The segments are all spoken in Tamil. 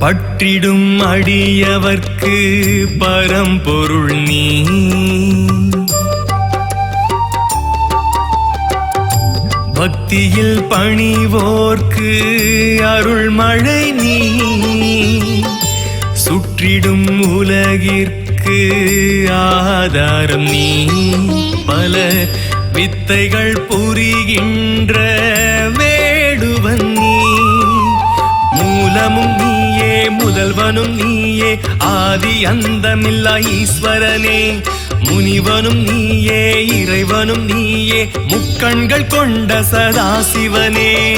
பற்றிடும் அடியவர்க்கு பரம்பொருள் நீ. பக்தியில் பணிவோர்க்கு அருள் மழை நீ. சுற்றிடும் உலகிற்கு ஆதாரம் நீ. பல வித்தைகள் புரிகின்ற வேடுவன் முதல்வனும் நீயே ஆதி அந்தமில்லா ஈஸ்வரனே. முனிவனும் நீயே இறைவனும் நீயே முக்கண்கள் கொண்ட சதாசிவனே.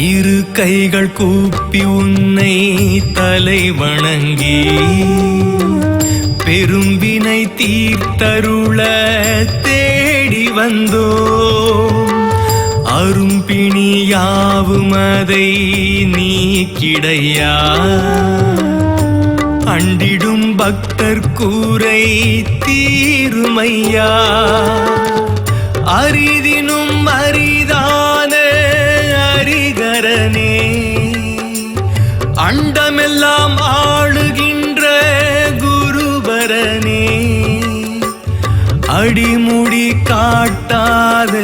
இரு கைகள் கூப்பி உன்னை தலை வணங்கி பெரும்பினை தீர்த்தருள தேடி வந்தோ. அரும்பிணியாவும் அதை நீ கிடையா அண்டிடும் பக்தர் கூரை தீருமையா. அரிதினும் அரிதா அரிகரனே அண்டமெல்லாம் ஆளுகின்ற குருபரனே அடிமுடி காட்டாத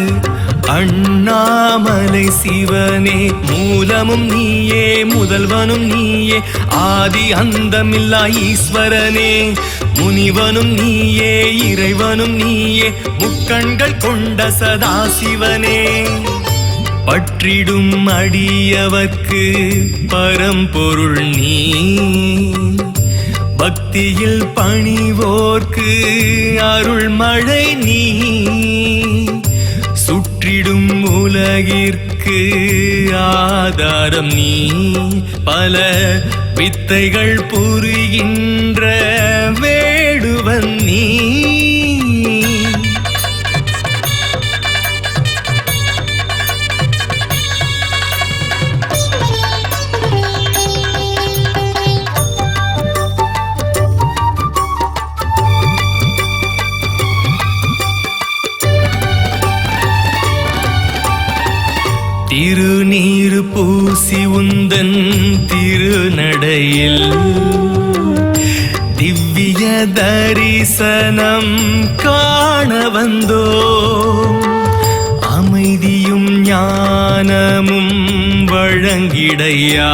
அண்ணாமலை சிவனே. மூலமும் நீயே முதல்வனும் நீயே ஆதி அந்தமில்லா ஈஸ்வரனே. முனிவனும் நீயே இறைவனும் நீயே முக்கண்கள் கொண்ட சதாசிவனே. பற்றிடும் அடியவர்க்கு பரம்பொருள் நீ. பக்தியில் பணிவோர்க்கு அருள் மழை நீ. சுற்றிடும் உலகிற்கு ஆதாரம் நீ. பல வித்தைகள் புரிகின்ற வேடுவன் நீ. திருநீர் பூசி உந்தன் திருநடையில். திவ்ய தரிசனம் காண வந்தோ. அமைதியும் ஞானமும் வழங்கிடையா.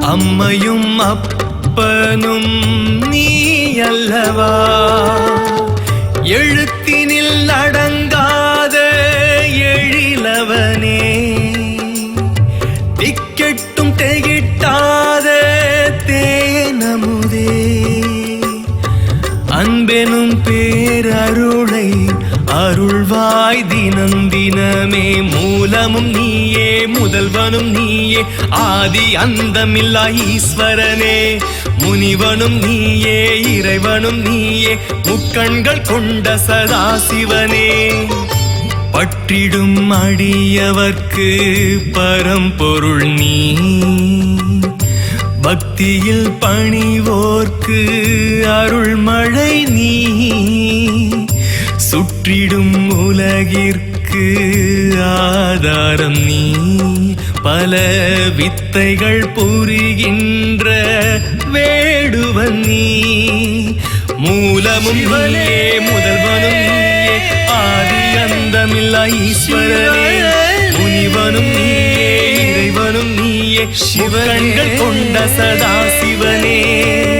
அம்மையும் அப்பனும் நீ அல்லவா எழுத்தினில் அன்பெனும் பேரருளை அருள்வாய் தினம் தினமே. மூலமும் நீயே முதல்வனும் நீயே. ஆதி அந்தமில்லா ஈஸ்வரனே. முனிவனும் நீயே இறைவனும் நீயே. முக்கண்கள் கொண்ட சதாசிவனே. பற்றிடும் அடியவர்க்கு பரம்பொருள் நீ. பக்தியில் பணிவோர்க்கு அருள் மழை நீ சுற்றிடும் உலகிற்கு ஆதாரம் நீ. பல வித்தைகள் புரிகின்ற வேடுவன் நீ. மூலமும் நீயே முதல்வனும் நீயே ஆதி அந்தமில்லா ஈஸ்வரனே முனிவனும் இறைவனும் நீயே. சிவகண்கள் கொண்ட சதா சிவனே.